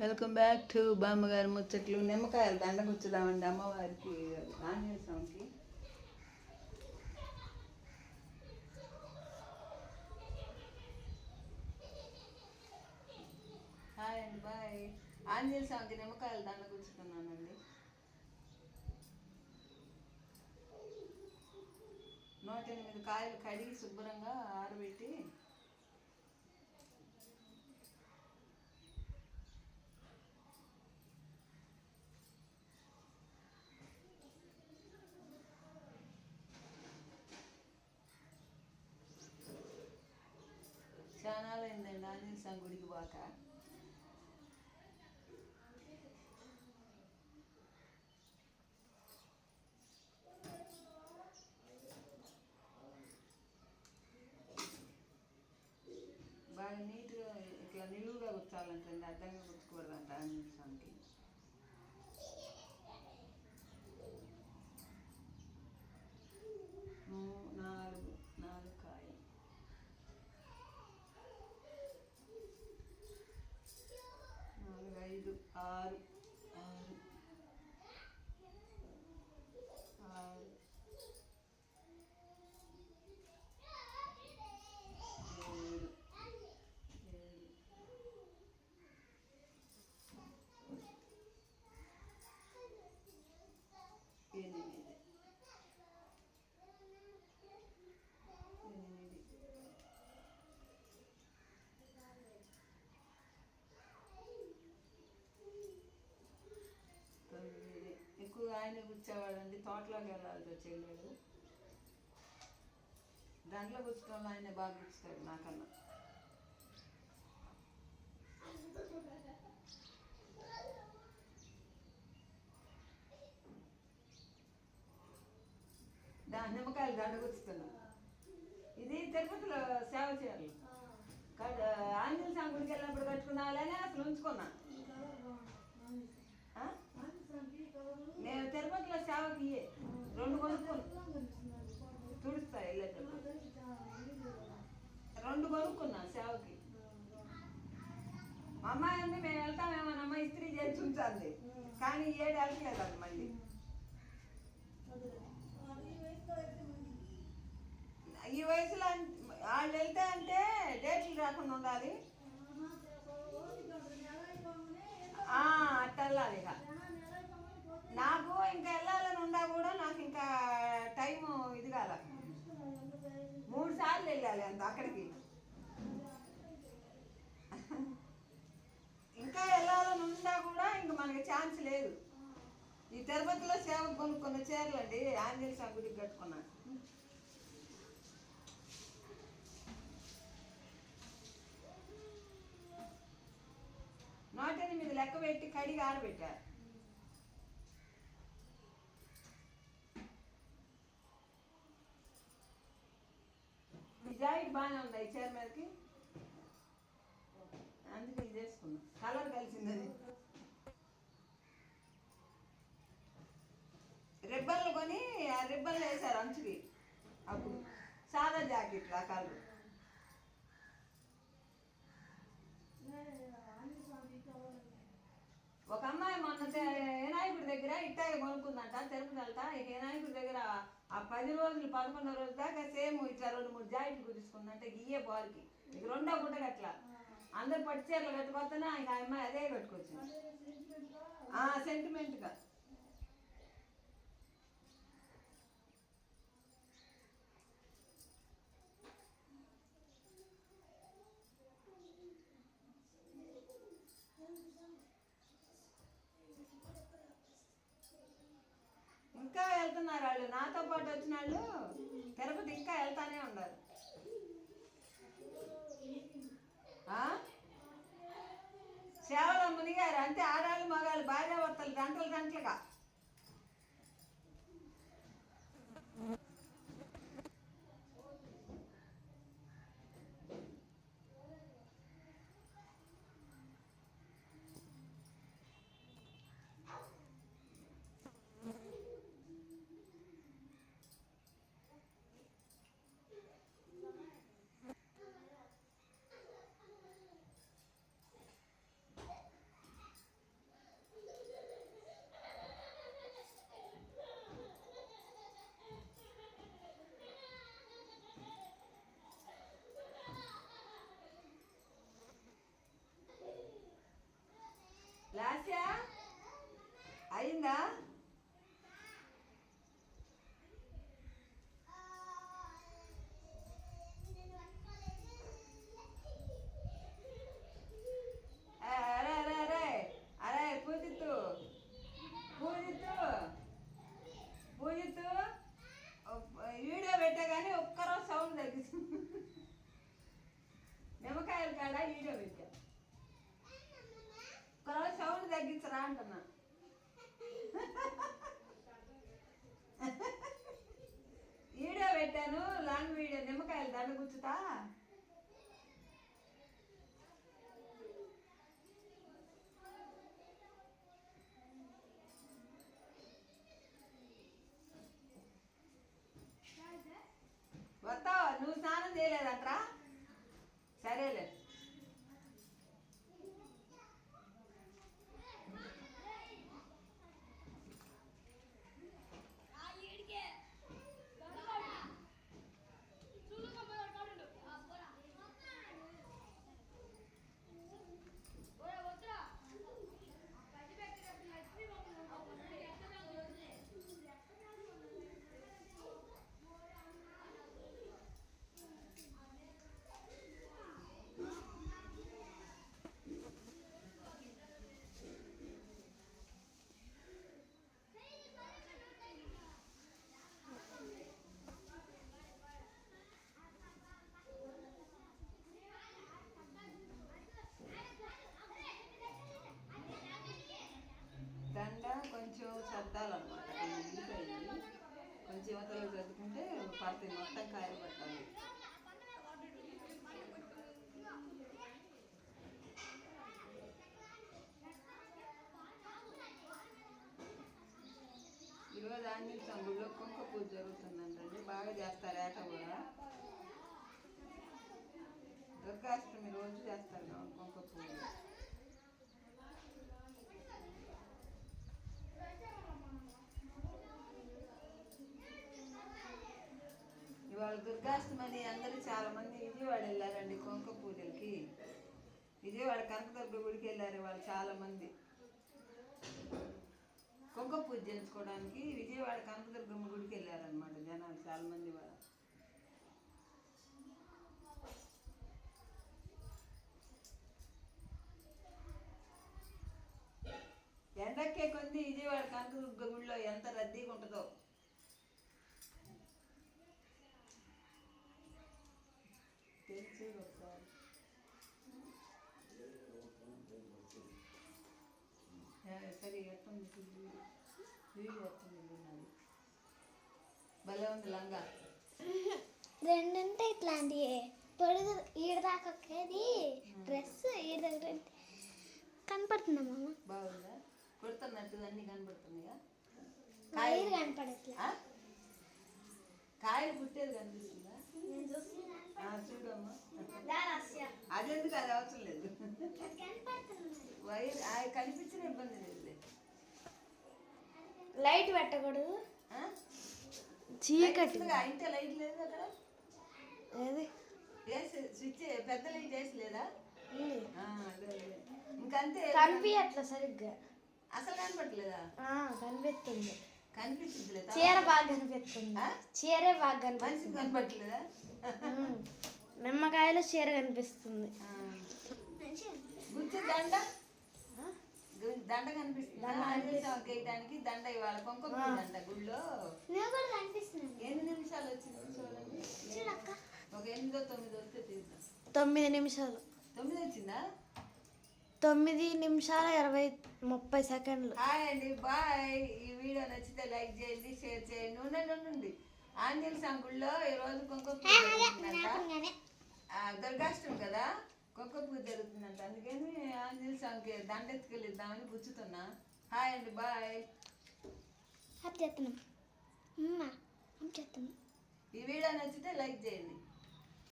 Welcome back to బామ్మగారి ముచ్చట్లు. నిమ్మకాయలు దండ వచ్చుదామండి అమ్మవారికి ఆంజనేయ స్వామికి. హాయ్ అండి బాయ్. ఆంజనేయ స్వామికి నిమ్మకాయలు దండ వచ్చుతున్నానండి నూట ఎనిమిది కాయలు కడిగి శుభ్రంగా ఆరబెట్టి అయిందండి ఆంజనేయ స్వామి గుడికి పోక బాగా నీట్గా ఇట్లా నిలువుగా కూర్చోవాలంటండి అడ్డంగా కూర్చోకూడదంట ఆంజనేయ స్వామికి Um. కూర్చోవాడండి తోటలోకి వెళ్ళాలి వచ్చేవాడు దాంట్లో కూర్చోవడం ఆయన బాగా కూర్చుతాడు నాకన్నా. దా నిమ్మకాయలు దండ కూర్చుతున్నా. ఇది తిరుపతిలో సేవ చేయాలి. ఆంజనేయ స్వామి గుడికి వెళ్ళినప్పుడు కట్టుకున్నావాలని అసలు ఉంచుకున్నా? నేను తిరుపతిలో సేవకి ఇయ్యే. రెండు కొనుక్కోను తుడుస్తా వెళ్ళేటప్పుడు రెండు కొనుక్కున్నా సేవకి. మా అమ్మాయి అంది మేము వెళ్తామేమో అమ్మ ఇస్త్రీ చేసి ఉంచాలి. కానీ ఏడు వెళ్ళట్లేదండి మళ్ళీ. ఈ వయసులో వాళ్ళు వెళ్తే అంటే డేట్లు రాకుండా ఉండాలి. అట్ట వెళ్ళాలి ఇక నాకు ఇంకా వెళ్ళాలని ఉండా కూడా నాకు ఇంకా టైం ఇది కాల మూడు సార్లు వెళ్ళాలి అంత అక్కడికి. ఇంకా వెళ్ళాలని ఉండా కూడా ఇంక మనకి ఛాన్స్ లేదు. ఈ తిరుపతిలో సేవ కొనుక్కున్న చీరలు అండి ఆంజనేయ స్వామి గుడికి కట్టుకున్నాను నూట ఎనిమిది లెక్క పెట్టి కడిగి ఆరబెట్టారు ఈ జాకెట్ బాగానే ఈ చీర మీదకి అందుకే ఇది వేసుకున్నా కలర్ కలిసింది అది రిబ్బన్లు కొని ఆ రిబ్బన్లు వేశారు అంచుకి. అప్పుడు సాదా జాకెట్ ఆ కలర్. ఒక అమ్మాయి మొన్న వినాయకుడి దగ్గర ఇట్టాయి కొనుక్కుందంట తిరుపతి వెళ్తా వినాయకుడి దగ్గర ఆ పది రోజులు పదకొండో రోజుల దాకా సేమ్ ఇట్లా రెండు మూడు జాకెట్లు కుట్టించుకుందంట ఇయ్యే బాల్కి. ఇక రెండో గుట్ట అట్లా అందరు పట్టు చీరలు కట్టుకొస్తేనే ఇక ఆ అమ్మాయి అదే కట్టుకొచ్చింది. ఆ సెంటిమెంట్గా ఇంకా వెళ్తున్నారు వాళ్ళు. నాతో పాటు వచ్చిన వాళ్ళు తిరుపతి ఇంకా వెళ్తానే ఉన్నారు. ఆ? సేవలో మునిగారు. అంతే ఆడాళ్ళు మగాళ్ళు భార్య భర్తలు గంటలు గంటలుగా. అయిందా? అరే అరే అరే అరే పూజిత్తు. పూజిత్తు. పూజిత్తు. వీడియో పెట్టా కానీ ఒక్కరోజు సౌండ్ తగ్గిస్తుంది. నిమ్మకాయలు కాడ వీడియో పెట్టా. ఒక్కరోజు సౌండ్ తగ్గించరా అంటున్నా వీడియో పెట్టాను లాంగ్ వీడియో నిమ్మకాయలు దండ గుచ్చుతా? వస్తావా? నువ్వు స్నానం చేయలేదంట్రా? సరేలే. కాయలు పట్టాలి ఈరోజు ఆంజనేయ స్వామి కుక్క పూజ జరుగుతుందంటండి. బాగా చేస్తారు ఏట కూడా. దుర్గాష్టమి రోజు చేస్తారు కుక్క పూజ. ఇవాళ దుర్గాష్టమని అందరూ చాలా మంది విజయవాడ వెళ్ళారండి కొంక పూజలకి. విజయవాడ కనకదుర్గ గుడికి వెళ్ళారు వాళ్ళు చాలా మంది. కొంక పూజ చేయించుకోవడానికి విజయవాడ కనకదుర్గమ్మ గుడికి వెళ్ళారనమాట జనాలు చాలా మంది వాళ్ళ ఎండక్కే కొంది విజయవాడ కనకదుర్గ గుడిలో ఎంత రద్దీగా ఉంటుందో. సరే భలే ఉంది లంగా రెండంటే ఇట్లాంటివి పొడుగు ఈడ దాకా డ్రెస్ ఈడ దగ్గర కనపడుతుందా మామ? బాగుందా? కుడుతున్నట్టు అన్నీ కనబడుతున్నాయా వైర్ కనపడట్లే? కాయలు పుట్టేది కనిపిస్తుందా? చూడమ్మా. అదెందుకు? అది అవసరం లేదు. వైర్ కనిపించిన ఇబ్బంది లేదులే లైట్ పెట్టకూడదు? చీకటి. ఇంటే లైట్ లేదు అక్కడ? ఏది? స్విచ్ పెద్ద లైట్ వేసి లేదా. ఇంకంతే. కనిపించట్లే సరిగ్గా. అసలు కనపట్లేదా కనిపిస్తుంది. కనిపించింది లేదా చీర బాగా కనిపిస్తుంది? చీరే బాగా కనిపిస్తుంది. కనపట్లేదా. నిమ్మకాయలు చీర కనిపిస్తుంది. గుర్తు దండ. దండ కనిపిస్తుంది. వేయడానికి దండ ఇవాళ కొంకొక దండ గుళ్ళో. ఎన్ని నిమిషాలు వచ్చింది చూడండి. ఒక ఎనిమిదో తొమ్మిదో వస్తే తీద్దాం. తొమ్మిది నిమిషాలు. తొమ్మిది వచ్చిందా? తొమ్మిది నిమిషాల ఇరవై ముప్పై సెకండ్లు. హాయ్ అండి బాయ్. ఈ వీడియో నచ్చితే లైక్ చేయండి షేర్ చేయండి ఉండండి ఉండండి. ఆంజనేయ సంగుళ్ళో ఈ రోజు కుంకుమ దుర్గాష్టమి కదా? పూజ జరుగుతుందంట. అందుకని ఆంజనేయ స్వామికి దండెత్తుకెళ్ళిద్దామని పుచ్చుతున్నా హాయ్ అండి బాయ్. చెప్తున్నాం చెప్తున్నాం ఈ వీడియో నచ్చితే లైక్ చేయండి.